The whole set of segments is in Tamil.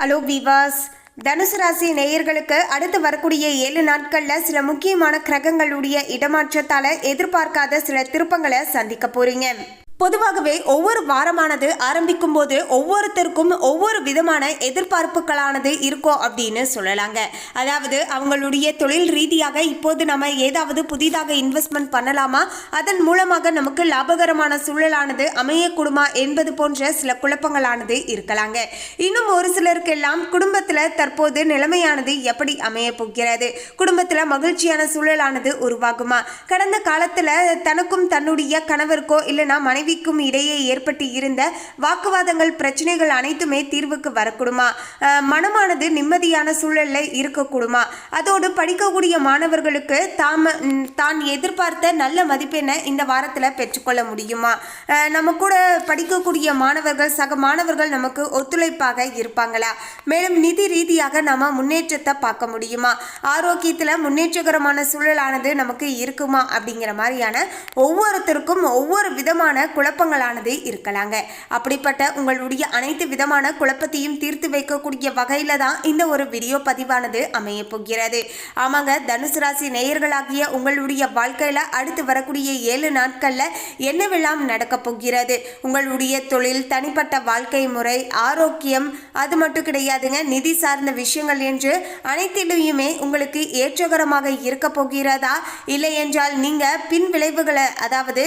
ஹலோ விவாஸ் தனுசு ராசி நேயர்களுக்கு அடுத்து வரக்கூடிய ஏழு நாட்களில் சில முக்கியமான கிரகங்களுடைய இடமாற்றத்தால் எதிர்பார்க்காத சில திருப்பங்களை சந்திக்க போறீங்க. பொதுவாகவே ஒவ்வொரு வாரமானது ஆரம்பிக்கும் போது ஒவ்வொருத்தருக்கும் ஒவ்வொரு விதமான எதிர்பார்ப்புகளானது இருக்கும் அப்படின்னு சொல்லலாங்க. அதாவது அவங்களுடைய தொழில் ரீதியாக இப்போது நம்ம ஏதாவது புதிதாக இன்வெஸ்ட்மெண்ட் பண்ணலாமா? அதன் மூலமாக நமக்கு லாபகரமான சூழலானது அமையக்கூடுமா என்பது போன்ற சில குழப்பங்களானது இருக்கலாங்க. இன்னும் ஒரு சிலருக்கெல்லாம் குடும்பத்தில் தற்போது நிலைமையானது எப்படி அமைய போகிறது? குடும்பத்தில் மகிழ்ச்சியான சூழலானது உருவாகுமா? கடந்த காலத்தில் தனக்கும் தன்னுடைய கணவருக்கோ இல்லைனா மனைவிக்கும் இடையே ஏற்பட்டு இருந்த வாக்குவாதங்கள் பிரச்சனைகள் அனைத்துமே தீர்வுக்கு வரக்கூடுமா? மனமானது நிம்மதியான சூழல்ல இருக்கக்கூடுமா? அதோடு படிக்கக்கூடிய மாணவர்களுக்கு தாம தான் எதிர்பார்த்த நல்ல மதிப்பெண்ணை இந்த வாரத்தில் பெற்றுக்கொள்ள முடியுமா? நம்ம கூட படிக்கக்கூடிய மாணவர்கள் சக மாணவர்கள் நமக்கு ஒத்துழைப்பாக இருப்பாங்களா? மேலும் நிதி ரீதியாக நாம முன்னேற்றத்தை பார்க்க முடியுமா? ஆரோக்கியத்தில் முன்னேற்றகரமான சூழலானது நமக்கு இருக்குமா? அப்படிங்கிற மாதிரியான ஒவ்வொருத்தருக்கும் ஒவ்வொரு விதமான குழப்பங்களானது இருக்கலாங்க. அப்படிப்பட்ட உங்களுடைய அனைத்து விதமான குழப்பத்தையும் தீர்த்து வைக்கக்கூடிய வகையில் தான் இந்த ஒரு வீடியோ பதிவானது அமைய போகிறது. ஆமாங்க தனுசு ராசி நேயர்களாகிய உங்களுடைய வாழ்க்கையில் அடுத்து வரக்கூடிய ஏழு நாட்களில் என்னவெல்லாம் நடக்கப் போகிறது? உங்களுடைய தொழில் தனிப்பட்ட வாழ்க்கை முறை ஆரோக்கியம் அது மட்டும் கிடையாதுங்க. நிதி சார்ந்த விஷயங்கள் என்று அனைத்திலுமே உங்களுக்கு ஏற்றகரமாக இருக்க போகிறதா? இல்லை என்றால் நீங்கள் பின் விளைவுகளை அதாவது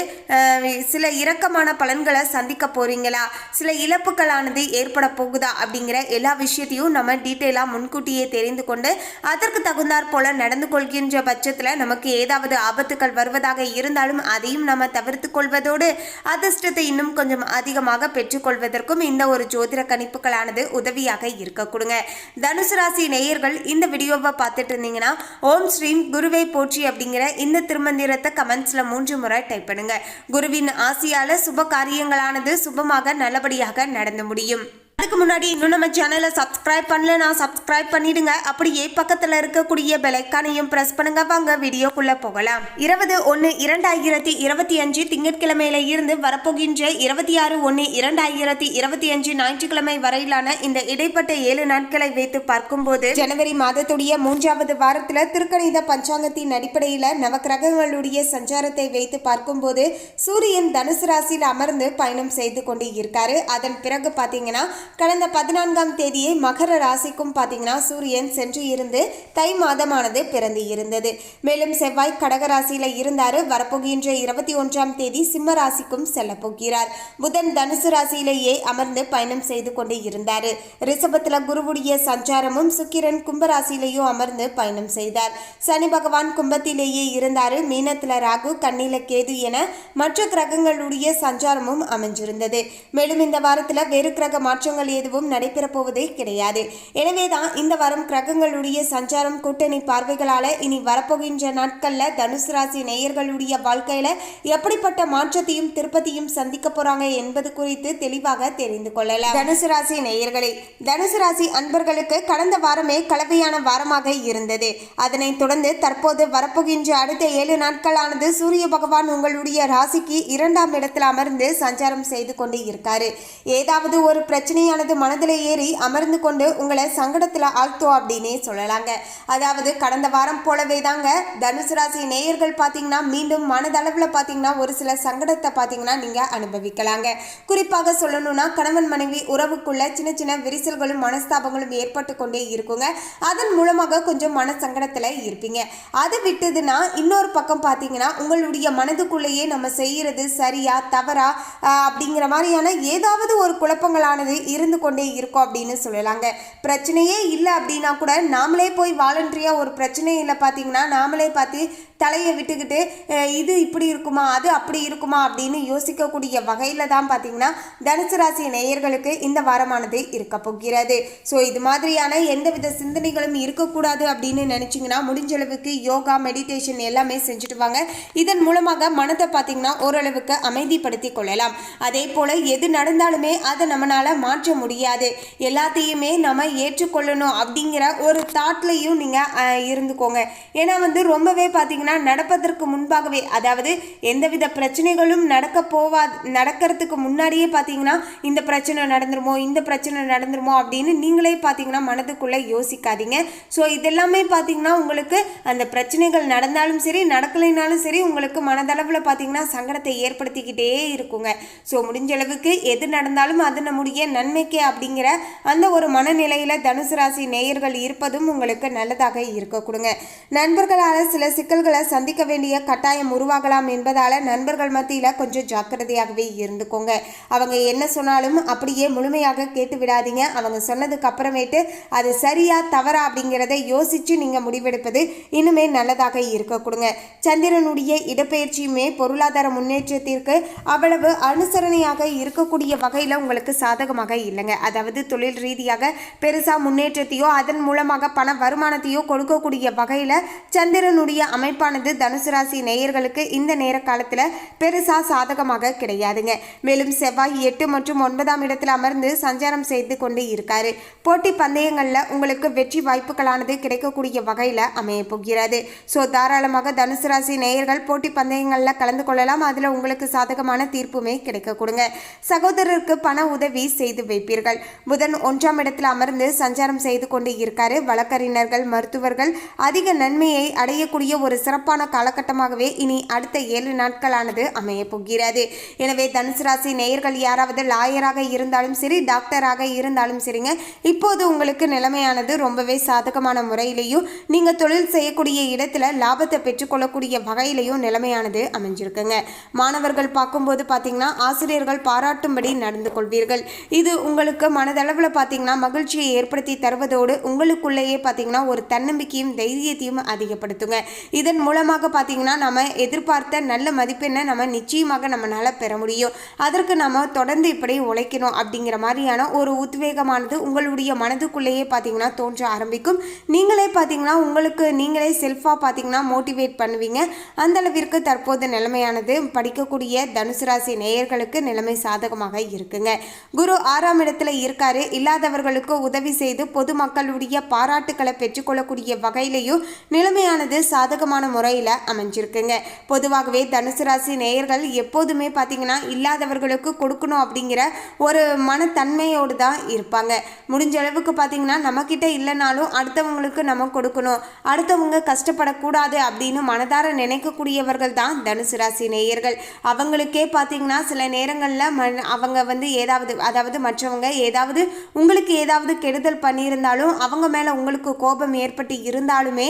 சில இறக்க வழக்கமான பலன்களை சந்திக்க போறீங்களா? சில இழப்புகளானது ஏற்பட போகுதா? அப்படிங்கிற எல்லா விஷயத்தையும் நம்ம டீட்டெயிலாக முன்கூட்டியே தெரிந்து கொண்டு அதற்கு தகுந்தாற் போல நடந்து கொள்கின்ற பட்சத்தில் நமக்கு ஏதாவது ஆபத்துக்கள் வருவதாக இருந்தாலும் அதையும் நம்ம தவிர்த்து கொள்வதோடு அதிர்ஷ்டத்தை இன்னும் கொஞ்சம் அதிகமாக பெற்றுக்கொள்வதற்கும் இந்த ஒரு ஜோதிட கணிப்புகளானது உதவியாக இருக்க கொடுங்க. தனுசு ராசி நேயர்கள் இந்த வீடியோவை பார்த்துட்டு இருந்தீங்கன்னா ஓம் ஸ்ரீம் குருவை போற்றி அப்படிங்கிற இந்த திருமந்திரத்தை கமெண்ட்ஸில் மூன்று முறை டைப் பண்ணுங்க. குருவின் ஆசியால சுப காரியங்களானது சுபமாக நல்லபடியாக நடந்து முடியும். அதுக்கு முன்னாடி இன்னும் நம்ம சேனலை சப்ஸ்கிரைப் பண்ணலனா சப்ஸ்கிரைப் பண்ணிடுங்க. அப்படியே பக்கத்தில் இருக்கக்கூடிய பெலைக்கானையும் ப்ரெஸ் பண்ணுங்க. வாங்க வீடியோக்குள்ள போகலாம். இருபது ஒன்று இரண்டாயிரத்தி இருபத்தி அஞ்சு திங்கட்கிழமையில இருந்து வரப்போகின்ற இருபத்தி ஆறு ஒன்று இரண்டாயிரத்தி இருபத்தி அஞ்சு ஞாயிற்றுக்கிழமை வரையிலான இந்த இடைப்பட்ட ஏழு நாட்களை வைத்து பார்க்கும்போது ஜனவரி மாதத்துடைய மூன்றாவது வாரத்தில் திருக்கணித பஞ்சாங்கத்தின் அடிப்படையில் நவக்கிரகங்களுடைய சஞ்சாரத்தை வைத்து பார்க்கும்போது சூரியன் தனுசு ராசியில் அமர்ந்து பயணம் செய்து கொண்டு இருக்காரு அதன் பிறகு பார்த்தீங்கன்னா கடந்த பதினான்காம் தேதியே மகர ராசிக்கும் பார்த்தீங்கன்னா சூரியன் சென்று இருந்து தை மாதமானது பிறந்து இருந்தது. மேலும் செவ்வாய் கடகராசியில் இருந்தாரு. வரப்போகின்ற இருபத்தி ஒன்றாம் தேதி சிம்ம ராசிக்கும் செல்ல போகிறார். புதன் தனுசு ராசியிலேயே அமர்ந்து பயணம் செய்து கொண்டு இருந்தாரு. ரிஷபத்தில் குருவுடைய சஞ்சாரமும் சுக்கிரன் கும்பராசியிலேயும் அமர்ந்து பயணம் செய்தார். சனி பகவான் கும்பத்திலேயே இருந்தாரு. மீனத்தில் ராகு கண்ணில கேது என மற்ற கிரகங்களுடைய சஞ்சாரமும் அமைஞ்சிருந்தது. மேலும் இந்த வாரத்தில் வேறு கிரக மாற்றங்கள் எதுவும் நடைபெறப்போவதே கிடையாது. எனவே தான் இந்த வாரம் கிரகங்களுடைய சஞ்சாரம் கூட்டணி பார்வைகளால இனி வரப்போகின்ற நாட்கள்ல தனுசு ராசி நேயர்களுடைய வாழ்க்கையில எப்படிப்பட்ட மாற்றத்தையும் திருப்பத்தையும் சந்திக்க போறாங்க என்பது குறித்து தெளிவாக தெரிந்து கொள்ளலாம். தனுசு ராசி நேயர்களே தனுசு ராசி அன்பர்களுக்கு கடந்த வாரமே கலவையான வாரமாக இருந்தது. அதனைத் தொடர்ந்து தற்போது வரப்போகின்ற அடுத்த ஏழு நாட்களானது சூரிய பகவான் உங்களுடைய ராசிக்கு இரண்டாம் இடத்தில் அமர்ந்து சஞ்சாரம் செய்து கொண்டு இருக்காரு. ஏதாவது ஒரு பிரச்சனையை பிரச்சனையானது மனதில் ஏறி அமர்ந்து கொண்டு உங்களை சங்கடத்தில் ஆழ்த்தும் அப்படின்னே சொல்லலாங்க. அதாவது கடந்த வாரம் போலவே தாங்க தனுசு ராசி நேயர்கள் பார்த்தீங்கன்னா மீண்டும் மனதளவில் பார்த்தீங்கன்னா ஒரு சில சங்கடத்தை பார்த்தீங்கன்னா நீங்கள் அனுபவிக்கலாங்க. குறிப்பாக சொல்லணும்னா கணவன் மனைவி உறவுக்குள்ள சின்ன சின்ன விரிசல்களும் மனஸ்தாபங்களும் ஏற்பட்டு கொண்டே இருக்குங்க. அதன் மூலமாக கொஞ்சம் மன சங்கடத்தில் இருப்பீங்க. அது விட்டதுன்னா இன்னொரு பக்கம் பார்த்தீங்கன்னா உங்களுடைய மனதுக்குள்ளேயே நம்ம செய்கிறது சரியா தவறா அப்படிங்கிற மாதிரியான ஏதாவது ஒரு குழப்பங்களானது இருந்து கொண்டே இருக்கும் அப்படின்னு சொல்லலாங்க. பிரச்சனையே இல்லை அப்படின்னா கூட நாமளே போய் வாலண்டரியாக ஒரு பிரச்சனையில் பார்த்தீங்கன்னா நாமளே பார்த்து தலையை விட்டுக்கிட்டு இது இப்படி இருக்குமா அது அப்படி இருக்குமா? அப்படின்னு யோசிக்கக்கூடிய வகையில் தான் பார்த்தீங்கன்னா தனுசு ராசி நேயர்களுக்கு இந்த வாரமானது இருக்க போகிறது. ஸோ இது மாதிரியான எந்தவித சிந்தனைகளும் இருக்கக்கூடாது அப்படின்னு நினச்சிங்கன்னா முடிஞ்ச அளவுக்கு யோகா மெடிடேஷன் எல்லாமே செஞ்சுட்டு வாங்க. இதன் மூலமாக மனத்தை பார்த்தீங்கன்னா ஓரளவுக்கு அமைதிப்படுத்தி கொள்ளலாம். அதே போல் எது நடந்தாலுமே அதை நம்மளால் மாற்ற முடியாது. எல்லாத்தையுமே நம்ம ஏற்றுக்கொள்ளணும் அப்படிங்கிற ஒரு தாட்லையும் நீங்கள் இருந்துக்கோங்க. ஏன்னா வந்து ரொம்பவே பார்த்தீங்கன்னா நடப்பதற்கு முன்பாகவே அதாவது எந்தவித பிரச்சனைகளும் நடக்க போவா நடக்கிறதுக்கு முன்னாடியே பார்த்தீங்கன்னா இந்த பிரச்சனை நடந்துருமோ இந்த பிரச்சனை நடந்துருமோ அப்படின்னு நீங்களே பார்த்தீங்கன்னா மனதுக்குள்ளே யோசிக்காதீங்க. ஸோ இதெல்லாமே பார்த்தீங்கன்னா உங்களுக்கு அந்த பிரச்சனைகள் நடந்தாலும் சரி நடக்கலைனாலும் சரி உங்களுக்கு மனதளவில் பார்த்தீங்கன்னா சங்கடத்தை ஏற்படுத்திக்கிட்டே இருக்குங்க. ஸோ முடிஞ்ச அளவுக்கு எது நடந்தாலும் அது நம்முடைய நன்மைக்கே அப்படிங்கிற அந்த ஒரு மனநிலையில் தனுசு ராசி நேயர்கள் இருப்பதும் உங்களுக்கு நல்லதாக இருக்க கொடுங்க. நண்பர்களால் சில சிக்கல்களை சந்திக்க வேண்டிய கட்டாயம் உருவாகலாம் என்பதால் நண்பர்கள் மத்தியில் கொஞ்சம் ஜாக்கிரதையாகவே இருந்துக்கோங்க. அவங்க என்ன சொன்னாலும் அப்படியே முழுமையாக கேட்டு விடாதீங்க. அவங்க சொன்னதுக்கு அப்புறமேட்டு அது சரியா தவறா அப்படிங்கிறத யோசிச்சு நீங்க முடிவெடுப்பது இன்னுமே நல்லதாக இருக்க கொடுங்க. சந்திரனுடைய இடப்பெயர்ச்சியுமே பொருளாதார முன்னேற்றத்திற்கு அவ்வளவு அனுசரணையாக இருக்கக்கூடிய வகையில் உங்களுக்கு சாதகமாக இல்லைங்க. அதாவது தொழில் ரீதியாக பெருசா முன்னேற்றத்தையோ அதன் மூலமாக பண வருமானத்தையோ கொடுக்கக்கூடிய வகையில் சந்திரனுடைய அமைப்பானது தனுசு ராசி நேயர்களுக்கு இந்த நேர காலத்தில் பெருசா சாதகமாக கிடையாதுங்க. மேலும் செவ்வாய் எட்டு மற்றும் ஒன்பதாம் இடத்தில் அமர்ந்து சஞ்சாரம் செய்து கொண்டு இருக்காரு. போட்டி பந்தயங்களில் உங்களுக்கு வெற்றி வாய்ப்புகளானது கிடைக்கக்கூடிய வகையில் அமைய போகிறது. ஸோ தாராளமாக தனுசு ராசி நேயர்கள் போட்டி பந்தயங்களில் கலந்து கொள்ளலாம். அதில் உங்களுக்கு சாதகமான தீர்ப்புமே கிடைக்க கொடுங்க. சகோதரருக்கு பண உதவி செய்து வைப்பீர்கள் புதன் ஒன்றாம் இடத்தில் அமர்ந்து சஞ்சாரம் செய்து கொண்டு இருக்காரு. வழக்கறிஞர்கள் மருத்துவர்கள் அதிக நன்மையை அடையக்கூடிய ஒரு சிறப்பான காலகட்டமாகவே இனி அடுத்த ஏழு நாட்களானது அமைய போகிறது. எனவே தனுசு ராசி நேயர்கள் யாராவது லாயராக இருந்தாலும் சரி டாக்டராக இருந்தாலும் சரிங்க. இப்போது உங்களுக்கு நிலைமையானது ரொம்பவே சாதகமான முறையிலையும் நீங்கள் தொழில் செய்யக்கூடிய இடத்துல லாபத்தை பெற்றுக்கொள்ளக்கூடிய வகையிலையும் நிலைமையானது அமைஞ்சிருக்குங்க. மாணவர்கள் பார்க்கும்போது பார்த்தீங்கன்னா ஆசிரியர்கள் பாராட்டும்படி நடந்து கொள்வீர்கள். இது உங்களுக்கு மனதளவில் பார்த்தீங்கன்னா மகிழ்ச்சியை ஏற்படுத்தி தருவதோடு உங்களுக்குள்ளேயே பார்த்தீங்கன்னா ஒரு தன்னம்பிக்கையும் தைரியத்தையும் அதிகப்படுத்துங்க. இதன் மூலமாக பார்த்தீங்கன்னா நம்ம எதிர்பார்த்த நல்ல மதிப்பெண்ணை நம்ம நிச்சயமாக நம்மளால் பெற முடியும். அதற்கு நம்ம தொடர்ந்து இப்படி உழைக்கணும் அப்படிங்கிற மாதிரியான ஒரு உத்வேகமானது உங்களுடைய மனதுக்குள்ளேயே பார்த்தீங்கன்னா தோன்ற ஆரம்பிக்கும். நீங்களே பார்த்தீங்கன்னா உங்களுக்கு நீங்களே செல்ஃபாக பார்த்தீங்கன்னா மோட்டிவேட் பண்ணுவீங்க. அந்த அளவிற்கு தற்போது நிலைமையானது படிக்கக்கூடிய தனுசு ராசி நேயர்களுக்கு நிலைமை சாதகமாக இருக்குங்க. குரு ஆறாம் இடத்துல இருக்காரு. இல்லாதவர்களுக்கு உதவி செய்து பொதுமக்களுடைய பாராட்டுக்களை பெற்றுக்கொள்ளக்கூடிய வகையிலையும் நிலைமையானது சாதகமான முறையில் அமைஞ்சிருக்குங்க. பொதுவாகவே தனுசு ராசி நேயர்கள் எப்போதுமே பார்த்தீங்கன்னா இல்லாதவர்களுக்கு கொடுக்கணும் அப்படிங்கிற ஒரு மனத்தன்மையோடு தான் இருப்பாங்க. முடிஞ்ச அளவுக்கு பார்த்தீங்கன்னா நம்மக்கிட்ட இல்லைனாலும் அடுத்தவங்களுக்கு நம்ம கொடுக்கணும். அடுத்தவங்க கஷ்டப்படக்கூடாது அப்படின்னு மனதார நினைக்கக்கூடியவர்கள் தான் தனுசு ராசி நேயர்கள். அவங்களுக்கே பார்த்தீங்கன்னா சில நேரங்களில் ம அவங்க வந்து ஏதாவது அதாவது மற்ற மற்றவங்க ஏதாவது உங்களுக்கு ஏதாவது கெடுதல் பண்ணியிருந்தாலும் அவங்க மேலே உங்களுக்கு கோபம் ஏற்பட்டு இருந்தாலுமே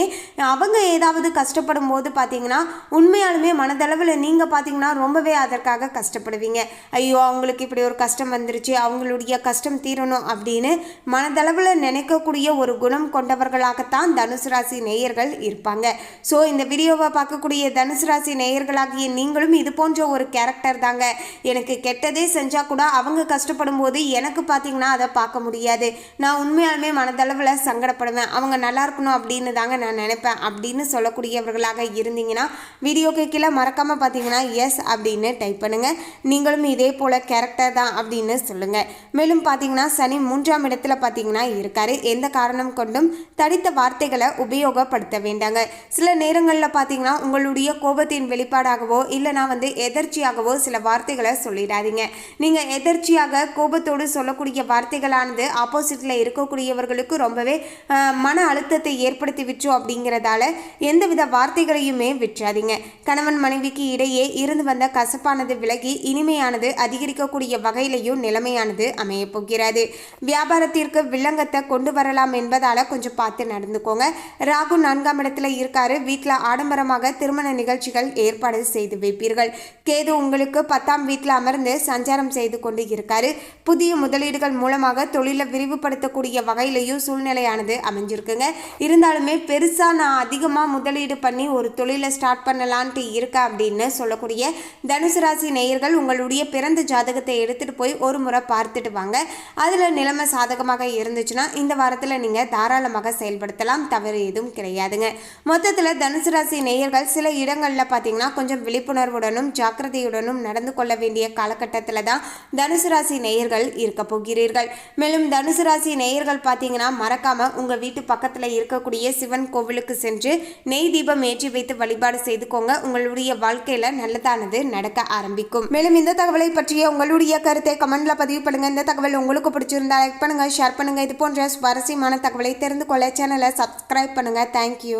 அவங்க ஏதாவது கஷ்டப்படும் போது பார்த்தீங்கன்னா உண்மையாலுமே மனதளவில் நீங்கள் பார்த்தீங்கன்னா ரொம்பவே அதற்காக கஷ்டப்படுவீங்க. ஐயோ அவங்களுக்கு இப்படி ஒரு கஷ்டம் வந்துருச்சு அவங்களுடைய கஷ்டம் தீரணும் அப்படின்னு மனதளவில் நினைக்கக்கூடிய ஒரு குணம் கொண்டவர்களாகத்தான் தனுசு ராசி நேயர்கள் இருப்பாங்க. ஸோ இந்த வீடியோவை பார்க்கக்கூடிய தனுசு ராசி நேயர்களாகிய நீங்களும் இது போன்ற ஒரு கேரக்டர் தாங்க. எனக்கு கெட்டதே செஞ்சால் கூட அவங்க கஷ்டப்படும் போது எனக்கு பார்த்தீங்கன்னா அதை பார்க்க முடியாது. நான் உண்மையாலுமே மனதளவில் சங்கடப்படுவேன். அவங்க நல்லா இருக்கணும் அப்படின்னு தாங்க நான் நினைப்பேன். அப்படின்னு சொல்லக்கூடியவர்களாக இருந்தீங்கன்னா வீடியோக்கு கீழே மறக்காமல் பார்த்தீங்கன்னா எஸ் அப்படின்னு டைப் பண்ணுங்கள் நீங்களும் இதே போல் கேரக்டர் தான் அப்படின்னு சொல்லுங்கள் மேலும் பார்த்தீங்கன்னா சனி மூன்றாம் இடத்துல பார்த்தீங்கன்னா இருக்கார். எந்த காரணம் கொண்டும் தடித்த வார்த்தைகளை உபயோகப்படுத்த வேண்டாங்க. சில நேரங்களில் பார்த்தீங்கன்னா உங்களுடைய கோபத்தின் வெளிப்பாடாகவோ இல்லைனா வந்து எதர்ச்சியாகவோ சில வார்த்தைகளை சொல்லிடாதீங்க. நீங்கள் எதர்ச்சியாக கோபத்தோடு சொல்லக்கூடிய வார்த்தைகளானது ஆப்போசிட்டில் இருக்கக்கூடியவர்களுக்கு ரொம்பவே மன அழுத்தத்தை ஏற்படுத்தி விற்று அப்படிங்கிறதால எந்தவித வார்த்தைகளையுமே விற்றாதீங்க. கணவன் மனைவிக்கு இடையே இருந்து வந்த கசப்பானது விலகி இனிமையானது அதிகரிக்கக்கூடிய வகையிலையும் நிலைமையானது அமைய போகிறது. வியாபாரத்திற்கு வில்லங்கத்தை கொண்டு வரலாம் என்பதால் கொஞ்சம் பார்த்து நடந்துக்கோங்க. ராகு நான்காம் இடத்துல இருக்காரு. வீட்டில் ஆடம்பரமாக திருமண நிகழ்ச்சிகள் ஏற்பாடு செய்து வைப்பீர்கள். கேது உங்களுக்கு பத்தாம் வீட்டில் அமர்ந்து சஞ்சாரம் செய்து கொண்டு இருக்காரு. புதிய முதலீடுகள் மூலமாக தொழிலை விரிவுபடுத்தக்கூடிய வகையிலையும் சூழ்நிலையானது அமைஞ்சிருக்குங்க. இருந்தாலுமே பெருசாக நான் அதிகமாக முதலீடு பண்ணி ஒரு தொழிலை ஸ்டார்ட் பண்ணலான்ட்டு இருக்கேன் அப்படின்னு சொல்லக்கூடிய தனுசு ராசி நேயர்கள் உங்களுடைய பிறந்த ஜாதகத்தை எடுத்துகிட்டு போய் ஒரு முறை பார்த்துட்டு வாங்க. அதில் நிலைமை சாதகமாக இருந்துச்சுன்னா இந்த வாரத்தில் நீங்கள் தாராளமாக செயல்படுத்தலாம். தவறு எதுவும் கிடையாதுங்க. மொத்தத்தில் தனுசு ராசி நேயர்கள் சில இடங்களில் பார்த்தீங்கன்னா கொஞ்சம் விழிப்புணர்வுடனும் ஜாக்கிரதையுடனும் நடந்து கொள்ள வேண்டிய காலகட்டத்தில் தான் தனுசு ராசி நேயர்கள் இருக்கு சந்திக்க போகிறீர்கள். மேலும் தனுசு ராசி நேயர்கள் பார்த்தீங்கன்னா மறக்காம உங்க வீட்டு பக்கத்துல இருக்கக்கூடிய சிவன் கோவிலுக்கு சென்று நெய் தீபம் ஏற்றி வைத்து வழிபாடு செய்துக்கோங்க. உங்களுடைய வாழ்க்கையில நல்லதானது நடக்க ஆரம்பிக்கும். மேலும் இந்த தகவலை பற்றிய உங்களுடைய கருத்தை கமெண்ட்ல பதிவு பண்ணுங்க. இந்த தகவல் உங்களுக்கு பிடிச்சிருந்தா லைக் பண்ணுங்க ஷேர் பண்ணுங்க. இது போன்ற சுவாரஸ்யமான தகவலை தெரிந்து கொள்ள சேனலை சப்ஸ்கிரைப் பண்ணுங்க. தேங்க்யூ